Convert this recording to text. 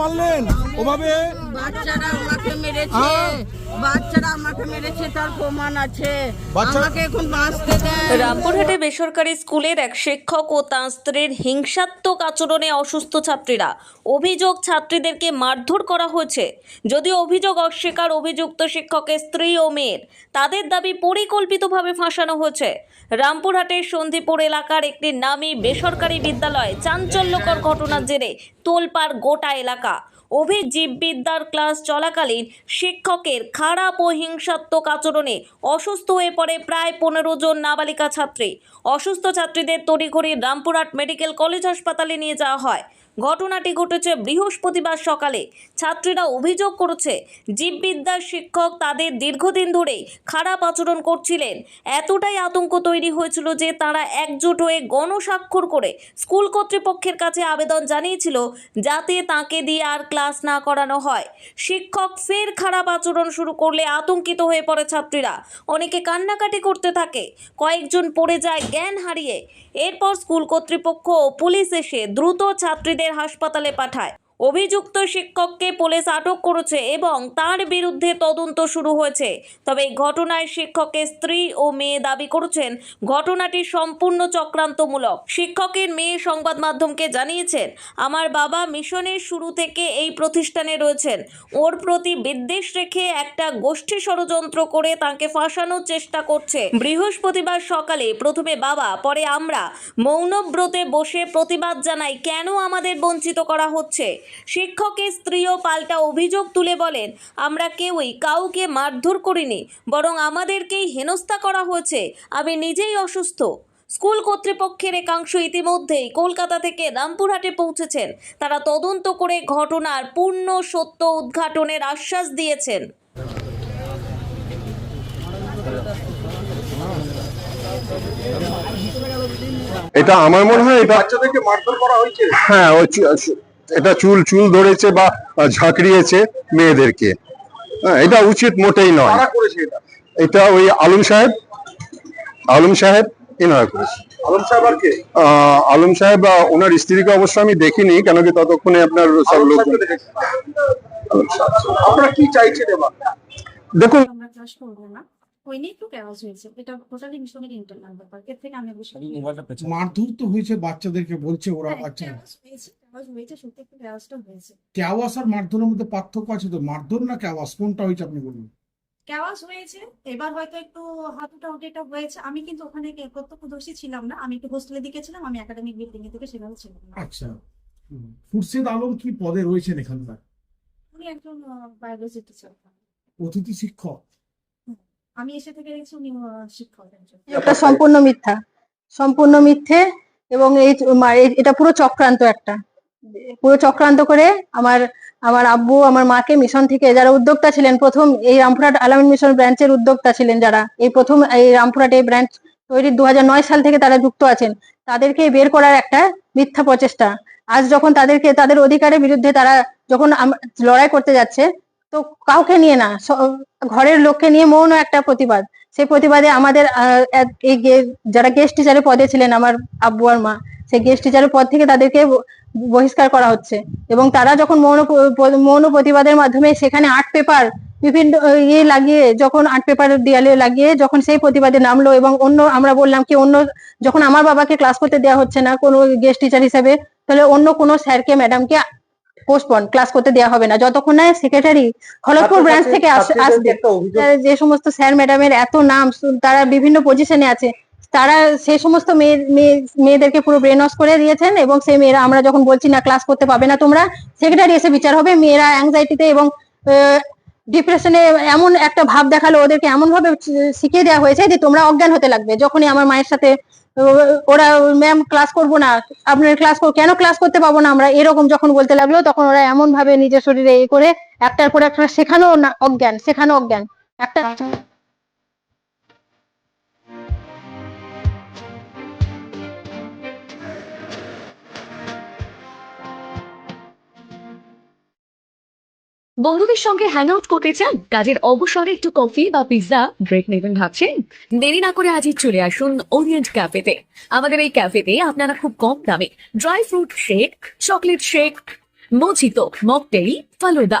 মারলেন ওভাবে বাচ্চারা ওনাকে মেরেছে? বাচ্চারা আমাকে মেরেছে তার প্রমাণ আছে। বাচ্চা- আমাকে এখন বাঁচতে দেয় রামপুরহাটে বেসরকারি স্কুলের এক শিক্ষক ও তাঁর স্ত্রীর হিংসাত্মক আচরণে অসুস্থ ছাত্রীরা। অভিযোগ ছাত্রীদেরকে মারধর করা হয়েছে। যদিও অভিযোগ অস্বীকার অভিযুক্ত শিক্ষকের স্ত্রী ও মেয়ের। তাদের দাবি পরিকল্পিতভাবে ফাঁসানো হয়েছে। রামপুরহাটের সন্ধিপুর এলাকার একটি নামী বেসরকারি বিদ্যালয় চাঞ্চল্যকর ঘটনার জেরে তোলপাড় গোটা এলাকা। অভিজীববিদ্যার ক্লাস চলাকালীন শিক্ষকের খারাপ ও হিংসাত্মক আচরণে অসুস্থ হয়ে পড়ে প্রায় পনেরো জন নাবালিকা ছাত্রী। অসুস্থ ছাত্রীদের তড়িঘড়ি রামপুরহাট মেডিকেল কলেজ হাসপাতালে নিয়ে যাওয়া হয়। ঘটনাটি ঘটেছে বৃহস্পতিবার সকালে। ছাত্রীরা অভিযোগ করেছে জীববিদ্যার শিক্ষক তাদের দীর্ঘদিন ধরেই খারাপ আচরণ করছিলেন। এতটাই আতঙ্ক তৈরি হয়েছিল যে তারা একজোট হয়ে গণস্বাক্ষর করে স্কুল কর্তৃপক্ষের কাছে আবেদন জানিয়েছিল যাতে তাকে দিয়ে আর ক্লাস না করানো হয়। শিক্ষক ফের খারাপ আচরণ শুরু করলে আতঙ্কিত হয়ে পড়ে ছাত্রীরা। অনেকে কান্নাকাটি করতে থাকে, কয়েকজন পড়ে যায় জ্ঞান হারিয়ে। এরপর স্কুল কর্তৃপক্ষ ও পুলিশ এসে দ্রুত ছাত্রীদের হাসপাতালে পাঠায়। অভিযুক্ত শিক্ষককে পুলিশ আটক করেছে এবং তার বিরুদ্ধে তদন্ত শুরু হয়েছে। তবে এই ঘটনায় শিক্ষকের স্ত্রী ও মেয়ে দাবি করেছেন, ঘটনাটি সম্পূর্ণ চক্রান্তমূলক। শিক্ষকের মেয়ে সংবাদ মাধ্যমকে জানিয়েছেন, আমার বাবা মিশনের শুরু থেকে এই প্রতিষ্ঠানে রয়েছেন। ওর প্রতি বিদ্বেষ রেখে একটা গোষ্ঠী ষড়যন্ত্র করে তাকে ফাঁসানোর চেষ্টা করছে। বৃহস্পতিবার সকালে প্রথমে বাবা, পরে আমরা। মৌনব্রতে বসে প্রতিবাদ জানাই, কেন আমাদের বঞ্চিত করা হচ্ছে? শিক্ষকের স্ত্রীও পাল্টা অভিযোগ তুলে বলেন আমরা কেউই কাউকে মারধর করিনি বরং আমাদেরকেই হেনস্থা করা হয়েছে। আমি নিজেই অসুস্থ। স্কুল কর্তৃপক্ষের একাংশ ইতিমধ্যেই কলকাতা থেকে রামপুরহাটে পৌঁছেছেন। তারা তদন্ত করে ঘটনার পূর্ণ সত্য উদ্ঘাটনের আশ্বাস দিয়েছেন। এটা আমার মনে হয় এটা বাচ্চাদেরকে মারধর করা হয়েছে? হ্যাঁ এটা চুল চুল ধরেছে বা ঝাঁকড়িয়েছে মেয়েদেরকে। হ্যাঁ এটা উচিত মোটেই নয়। এটা? এটা ওই আলম সাহেব। আলম সাহেব এনারা করেছে। আলম সাহেব আর কে? আলম সাহেব ওনার স্ত্রীকে অবশ্য আমি দেখিনি কেন কি ততক্ষণে আপনার সব লোক আপনারা কি চাইছেন এবার? দেখুন আমরা করব না। মারধর তো হয়েছে বাচ্চাদেরকে বলছে ওরা হ্যাঁ, বাচ্চা হয়েছে সত্যি একটু ক্যাওয়াজটা হয়েছে। ক্যাওয়াস আর মারধরের মধ্যে পার্থক্য আছে তো? মারধর না ক্যাওয়াস কোনটা হয়েছে আপনি বলুন। ক্যাওয়াজ হয়েছে এবার হয়তো একটু হাতুটা ওটা হয়েছে। আমি কিন্তু ওখানে প্রত্যক্ষদর্শী ছিলাম না আমি একটু হোস্টেলের দিকে ছিলাম আমি একাডেমিক বিল্ডিং এর দিকে সেভাবে ছিলাম আচ্ছা। খুরশেদ আলম কি পদে রয়েছেন এখানকার? উনি একজন বায়োলজি টিচার অতিথি শিক্ষক? আমি এসে থেকে দেখছি উনি শিক্ষক এটা সম্পূর্ণ মিথ্যা। সম্পূর্ণ মিথ্যে এবং এই- এটা পুরো চক্রান্ত একটা। পুরো চক্রান্ত করে আমার আমার আব্বু, আমার মাকে মিশন থেকে যারা উদ্যোক্তা ছিলেন, প্রথম এই রামপুরহাট আলামিন মিশন ব্রাঞ্চের উদ্যোক্তা ছিলেন যারা। এই প্রথম, এই রামপুরহাট এই ব্রাঞ্চ তৈরির দু সাল থেকে তারা যুক্ত আছেন। তাদেরকে বের করার একটা মিথ্যা প্রচেষ্টা। আজ যখন তাদেরকে, তাদের অধিকারের বিরুদ্ধে তারা যখন লড়াই করতে যাচ্ছে, তো কাউকে নিয়ে না ঘরের লোককে নিয়ে মৌন একটা প্রতিবাদ। সেই প্রতিবাদে আমাদের এই যারা গেস্ট টিচারের পদে ছিলেন আমার আব্বু আর মা। সেই গেস্ট টিচারের পদ থেকে তাদেরকে বহিষ্কার করা হচ্ছে। এবং তারা যখন মৌন মৌন প্রতিবাদের মাধ্যমে সেখানে আর্ট পেপার বিভিন্ন ইয়ে লাগিয়ে যখন আর্ট পেপার দেয়ালে লাগিয়ে যখন সেই প্রতিবাদে নামলো এবং অন্য আমরা বললাম কি অন্য যখন আমার বাবাকে ক্লাস করতে দেওয়া হচ্ছে না কোনো গেস্ট টিচার হিসেবে তাহলে অন্য কোনো স্যারকে ম্যাডামকে পোস্টপন ক্লাস করতে দেওয়া হবে না। যতক্ষণ না সেক্রেটারি খড়গপুর ব্রাঞ্চ থেকে আস- আসবে। যে সমস্ত স্যার ম্যাডামের এত নাম তারা বিভিন্ন পজিশনে আছে। তারা সে সমস্ত মেয়ে, মেয়ে- মেয়েদেরকে পুরো ব্রেন ওয়াশ করে দিয়েছেন এবং সেই মেয়েরা, আমরা যখন বলছি, না ক্লাস করতে পাবে না তোমরা সেক্রেটারি এসে বিচার হবে। মেয়েরা অ্যাংজাইটিতে এবং ডিপ্রেশনে এমন একটা ভাব দেখাল ওদেরকে এমন ভাবে শিখিয়ে দেওয়া হয়েছে যে তোমরা অজ্ঞান হতে লাগবে। যখনই আমার মায়ের সাথে ওরা, ম্যাম ক্লাস করব না, আপনার ক্লাস কেন ক্লাস করতে পাবো না? আমরা এরকম যখন বলতে লাগল, তখন ওরা এমন ভাবে নিজের শরীরে এ করে, একটার পর একটা শেখানো অজ্ঞান শেখানো অজ্ঞান। একটা বন্ধুদের সঙ্গে হ্যাং আউট করতে চান? কাজের অবসরে একটু কফি বা পিৎজা ব্রেক নেবেন ভাবছেন? দেরি না করে আজই চলে আসুন ওরিয়েন্ট ক্যাফেতে আমাদের এই ক্যাফেতে আপনারা খুব কম দামে dry fruit shake chocolate shake mojito mocktail falooda